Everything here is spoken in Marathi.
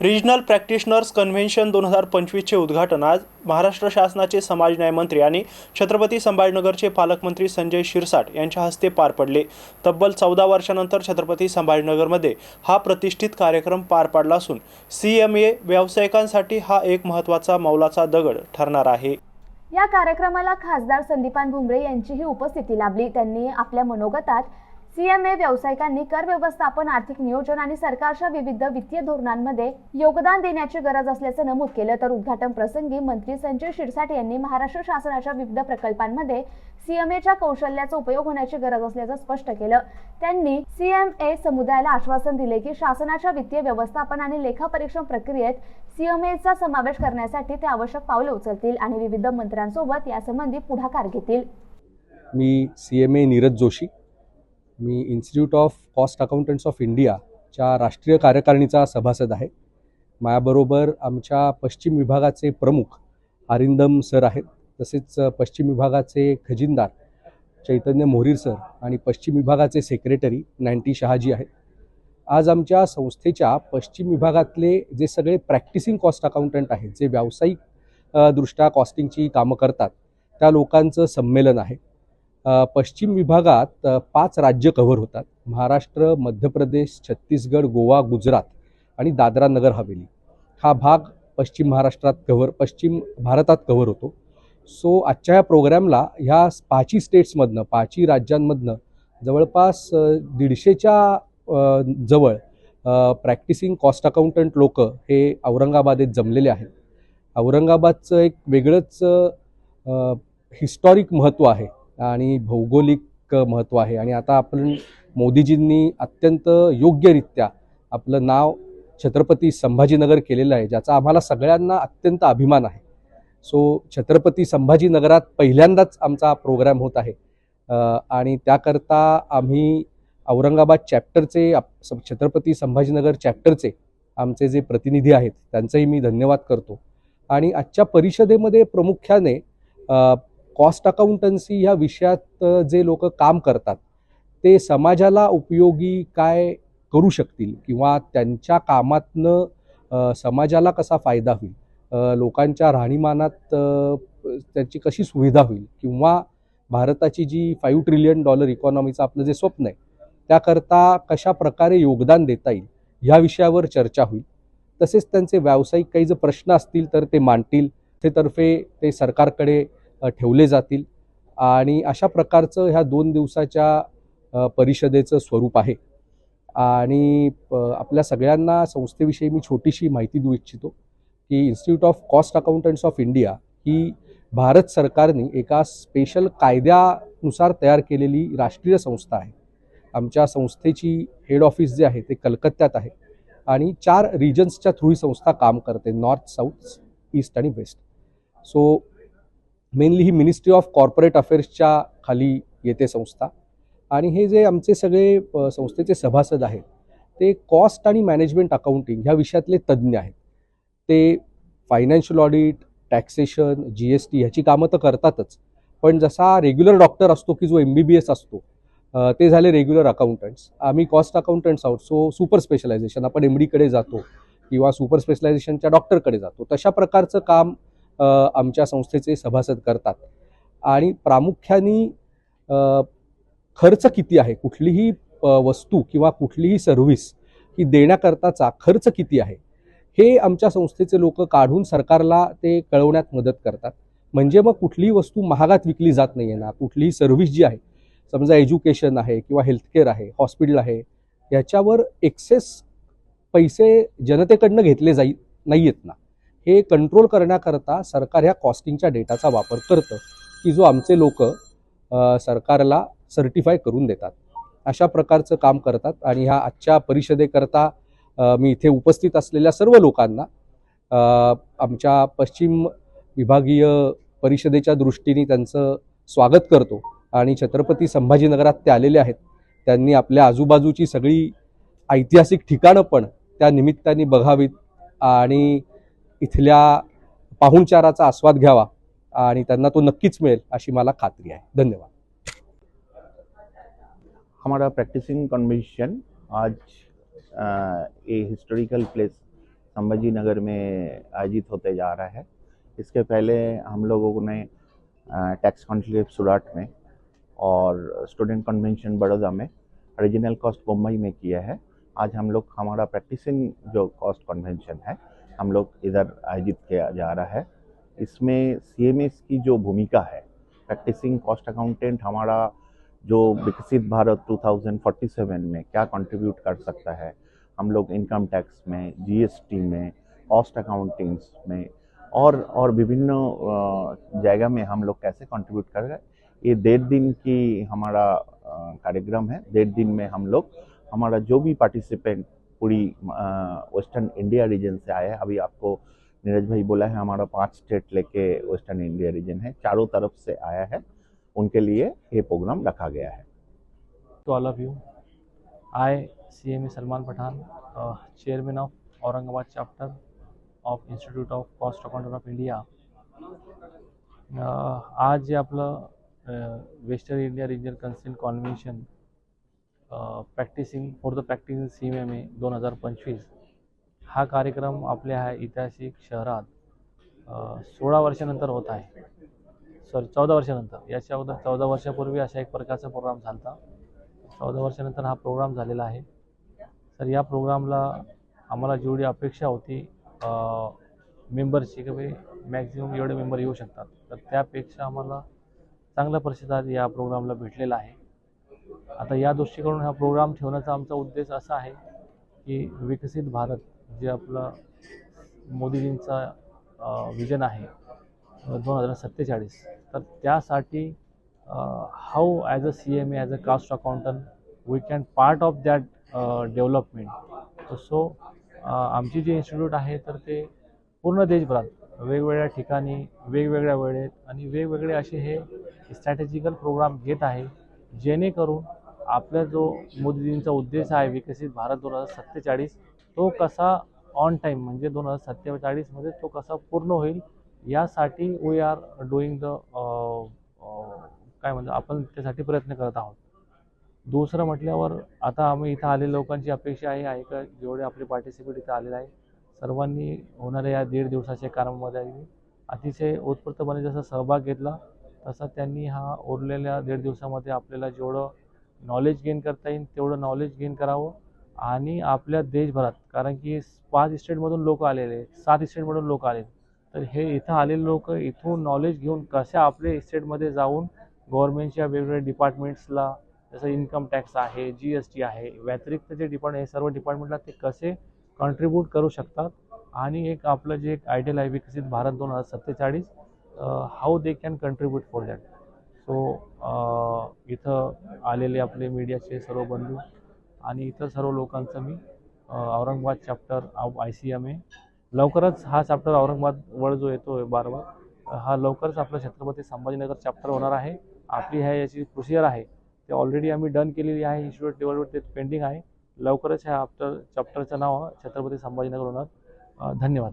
रिजनल प्रॅक्टिशनर्स कन्व्हेन्शन दोन हजार पंचवीसचे उद्घाटन आज. महाराष्ट्र शासनाचे समाज न्याय मंत्री आणि छत्रपती संभाजीनगरचे पालकमंत्री संजय शिरसाट यांच्या हस्ते पार पडले. तब्बल चौदा वर्षानंतर छत्रपती संभाजीनगरमध्ये हा प्रतिष्ठित कार्यक्रम पार पाडला असून सी एम ए व्यावसायिकांसाठी हा एक महत्त्वाचा मौलाचा दगड ठरणार आहे. या कार्यक्रमाला खासदार संदीपान भुमरे यांचीही उपस्थिती लाभली. त्यांनी आपल्या मनोगतात सीएमए व्यावसायिकांनी कर व्यवस्थापन आर्थिक नियोजन आणि सरकारच्या विविध वित्तीय धोरणांमध्ये योगदान देण्याची गरज असल्याचं नमूद केलं. तर उद्घाटन प्रसंगी मंत्री संजय शिरसाट यांनी महाराष्ट्र शासनाच्या विविध प्रकल्पांमध्ये सीएमएच्या कौशल्याचा उपयोग होण्याची गरज असल्याचं स्पष्ट केलं. त्यांनी सीएमए समुदायाला आश्वासन दिले की शासनाच्या वित्तीय व्यवस्थापन आणि लेखापरीक्षण प्रक्रियेत सीएमएचा समावेश करण्यासाठी ते आवश्यक पावले उचलतील आणि विविध मंत्र्यांसोबत यासंबंधी पुढाकार घेतील. मी C M A Neeraj Joshi. Me institute of cost accountants of इंडियाच्या राष्ट्रीय कार्यकारिणीचा सभासद आहे. माझ्याबरोबर आमच्या पश्चिम विभागाचे प्रमुख अरिंदम सर आहेत. तसेच पश्चिम विभागाचे खजिनदार चैतन्य मोहरीर सर आणि पश्चिम विभागाचे सेक्रेटरी नाईन्टी शहाजी आहेत. आज आमच्या संस्थेच्या पश्चिम विभागातले जे सगळे प्रॅक्टिसिंग कॉस्ट अकाउंटंट आहेत जे व्यावसायिक दृष्ट्या कॉस्टिंगची कामं करतात त्या लोकांचं संमेलन आहे. पश्चिम विभागात पाच राज्य कव्हर होतात. महाराष्ट्र मध्य प्रदेश छत्तीसगड गोवा गुजरात आणि दादरा नगर हवेली. हा भाग पश्चिम महाराष्ट्रात कव्हर पश्चिम भारतात कव्हर होतो. सो आजच्या या प्रोग्रॅमला ह्या पाचही स्टेट्समधनं पाचही राज्यांमधनं जवळपास दीडशेच्या जवळ प्रॅक्टिसिंग कॉस्ट अकाउंटंट लोक हे औरंगाबादेत जमलेले आहेत. औरंगाबादचं एक वेगळंच हिस्टॉरिक महत्त्व आहे. आणि भौगोलिक महत्त्व आहे. आणि आता आपण मोदीजींनी अत्यंत योग्यरित्या आपलं नाव छत्रपती संभाजीनगर केलेलं आहे ज्याचा आम्हाला सगळ्यांना अत्यंत अभिमान आहे. सो छत्रपती संभाजीनगरात पहिल्यांदाच आमचा प्रोग्राम होत आहे. आणि त्याकरता आम्ही औरंगाबाद चॅप्टरचे आप- छत्रपती संभाजीनगर चॅप्टरचे आमचे जे प्रतिनिधी आहेत त्यांचंही मी धन्यवाद करतो. आणि आजच्या परिषदेमध्ये प्रामुख्याने कॉस्ट अकाउंटन्सी ह्या विषयात जे लोक काम करतात ते समाजाला उपयोगी काय करू शकतील किंवा त्यांच्या कामातनं समाजाला कसा फायदा होईल? लोकांच्या राहणीमानात त्याची कशी सुविधा होईल? किंवा भारताची जी फाईव्ह ट्रिलियन डॉलर इकॉनॉमीचं आपलं जे स्वप्न आहे त्याकरता कशा प्रकारे योगदान देता येईल? ह्या विषयावर चर्चा होईल. तसेच त्यांचे व्यावसायिक काही जर प्रश्न असतील तर ते मांडतील. ते तर्फे ते सरकारकडे ठेवले जातील. आणि अशा प्रकारचं ह्या दोन दिवसाच्या परिषदेचं स्वरूप आहे. आणि आपल्या सगळ्यांना संस्थेविषयी मी छोटीशी माहिती देऊ इच्छितो की institute of cost accountants of India ही भारत सरकारने एका स्पेशल कायद्यानुसार तयार केलेली राष्ट्रीय संस्था आहे. आमच्या संस्थेची हेड ऑफिस जे आहे ते कलकत्त्यात आहे. आणि चार रिजन्सच्या थ्रू ही संस्था काम करते नॉर्थ साऊथ ईस्ट आणि वेस्ट सो मेनली ही मिनिस्ट्री ऑफ कॉर्पोरेट अफेअर्सच्या खाली येते संस्था. आणि हे जे आमचे सगळे संस्थेचे सभासद आहेत ते कॉस्ट आणि मॅनेजमेंट अकाउंटिंग ह्या विषयातले तज्ज्ञ आहेत. ते financial audit taxation G S T ह्याची कामं तर करतातच. पण जसा रेग्युलर डॉक्टर असतो की जो एम बी बी एस असतो ते झाले रेग्युलर अकाउंटंट्स आम्ही कॉस्ट अकाउंटंट्स आहोत सो सुपर स्पेशलायझेशन आपण एम डीकडे जातो किंवा सुपर स्पेशलायझेशनच्या डॉक्टरकडे जातो. तशा प्रकारचं काम आमच्या संस्थेचे सभासद करतात. आणि प्रामुख्याने खर्च किती आहे? कुठलीही वस्तू किंवा कुठलीही सर्व्हिस ही देण्याकरताचा खर्च किती आहे? हे आमच्या संस्थेचे लोक काढून सरकारला ते कळवण्यात मदत करतात. म्हणजे मग कुठलीही वस्तू महागात विकली जात नाही आहे ना? कुठलीही सर्व्हिस जी आहे समजा एज्युकेशन आहे किंवा हेल्थकेअर आहे हॉस्पिटल आहे याच्यावर एक्सेस पैसे जनतेकडनं घेतले जाई नाही आहेत ना? हे कंट्रोल करण्याकरता सरकार ह्या कॉस्टिंगच्या डेटाचा वापर करतं की जो आमचे लोक सरकारला सर्टिफाय करून देतात. अशा प्रकारचं काम करतात आणि ह्या आजच्या परिषदेकरता मी इथे उपस्थित असलेल्या सर्व लोकांना आमच्या पश्चिम विभागीय परिषदेच्या दृष्टीने त्यांचं स्वागत करतो आणि छत्रपती संभाजीनगरात ते आलेले आहेत. त्यांनी आपल्या आजूबाजूची सगळी ऐतिहासिक ठिकाणं पण त्या निमित्ताने बघावीत आणि इथल्या पाहुणचाराचा आस्वाद घ्यावा तो नक्कीच मिळेल अशी मला खात्री आहे. धन्यवाद. हमारा प्रैक्टिसिंग कन्वेंशन आज a historical place Sambhaji Nagar में आयोजित होते जा रहा है। इसके पहले हम लोगों ने टैक्स कॉन्क्लेव सूरत में और स्टूडेंट कन्वेंशन बड़ौदा में रीजनल कॉस्ट मुंबई में किया है। आज हम लोग हमारा प्रैक्टिसिंग जो कॉस्ट कन्वेंशन है हम लोग इधर आयोजित किया जा रहा है। इसमें सीएमएस की जो भूमिका है प्रैक्टिसिंग कॉस्ट अकाउंटेंट हमारा जो विकसित भारत 2047 में क्या कंट्रीब्यूट कर सकता है, हम लोग इनकम टैक्स में जीएसटी में कॉस्ट अकाउंटिंग्स में और और विभिन्न जगह में हम लोग कैसे कंट्रीब्यूट कर रहे ये डेढ़ दिन की हमारा कार्यक्रम है। डेढ़ दिन में हम लोग हमारा जो भी पार्टिसिपेंट पूरी वेस्टर्न इंडिया रीजन से आया है। अभी आपको नीरज भाई बोला है हमारा पाँच स्टेट लेके वेस्टर्न इंडिया रीजन है। चारों तरफ़ से आया है। उनके लिए ये प्रोग्राम रखा गया है। To all of you I, C M uh, Chairman of Aurangabad chapter of Institute of Cost Accountant of India. Uh, आज जे आपलं western India regional council convention practicing for the practicing C M M A दोन हजार पंचवीस. हा कार्यक्रम आपल्या ह्या ऐतिहासिक शहरात सोळा वर्षानंतर होत आहे. सॉरी चौदा वर्षानंतर. याच्या अगोदर चौदा वर्षापूर्वी अशा एक प्रकारचा प्रोग्राम झाला होता चौदा वर्षानंतर हा प्रोग्राम झालेला आहे. तर या प्रोग्रामला आम्हाला जेवढी अपेक्षा होती मेंबरची की भाई मॅक्झिमम एवढे मेंबर येऊ शकतात. तर त्यापेक्षा आम्हाला चांगला प्रतिसाद या प्रोग्रामला भेटलेला आहे. आता या दृष्टीकडून हा प्रोग्राम ठेवण्याचा आमचा उद्देश असा आहे की विकसित भारत जे आपलं मोदीजींचा विजन आहे दोन हजार सत्तेचाळीस. तर त्यासाठी how as a C M A as a cost accountant we can part of that development so आमची जी इन्स्टिट्यूट आहे तर ते पूर्ण देशभरात वेगवेगळ्या ठिकाणी वेगवेगळ्या वेळेत आणि वेगवेगळे असे हे स्ट्रॅटेजिकल प्रोग्राम घेत आहे जेणेकरून आपला जो मोदीजींचा उद्देश आहे विकसित भारत दोन हजार सत्तेचाळीस तो कसा ऑन टाईम म्हणजे दोन हजार सत्तेचाळीसमध्ये तो कसा पूर्ण होईल यासाठी वी आर डुईंग द काय म्हणतो आपण त्यासाठी प्रयत्न करत आहोत. दुसरं म्हटल्यावर आता आम्ही इथं आलेल्या लोकांची अपेक्षा आहे आहे का जेवढे आपले पार्टिसिपेट इथं आलेले आहे सर्वांनी होणाऱ्या या दीड दिवसाच्या कार्यक्रमामध्ये अतिशय उत्स्फूर्तपणे जसा सहभाग घेतला तसा त्यांनी हा उरलेल्या दीड दिवसामध्ये आपल्याला जेवढं नॉलेज गेन करता येईल तेवढं नॉलेज गेन करावं आणि आपल्या देशभरात कारण की पाच स्टेटमधून लोक आलेले सात स्टेटमधून लोक आले तर हे इथं आलेले लोक इथून नॉलेज घेऊन कशा आपल्या स्टेटमध्ये जाऊन गव्हर्नमेंटच्या वेगवेगळ्या डिपार्टमेंट्सला जसं इन्कम टॅक्स आहे जी एस टी आहे व्यतिरिक्त जे डिपार्टमेंट हे सर्व डिपार्टमेंटला ते कसे कॉन्ट्रीब्यूट करू शकतात आणि एक आपलं जे एक आयडियल आहे विकसित भारत दोन हजार सत्तेचाळीस how they can contribute for that so इथं आलेले आपले मीडियाचे सर्व बंधू आणि इतर सर्व लोकांचं मी Aurangabad chapter of I C M A. लवकरच हा चॅप्टर औरंगाबाद वळ जो येतो बारवा हा लवकरच आपला छत्रपती संभाजीनगर चॅप्टर होणार आहे. आपली ह्या याची प्रोसिजर आहे. ते ऑलरेडी आम्ही डन केलेली आहे. इन्स्टिट्यूट लेवलवर ते पेंडिंग आहे. लवकरच ह्या आफ्टर चॅप्टरचं नाव छत्रपती संभाजीनगर होणार. धन्यवाद.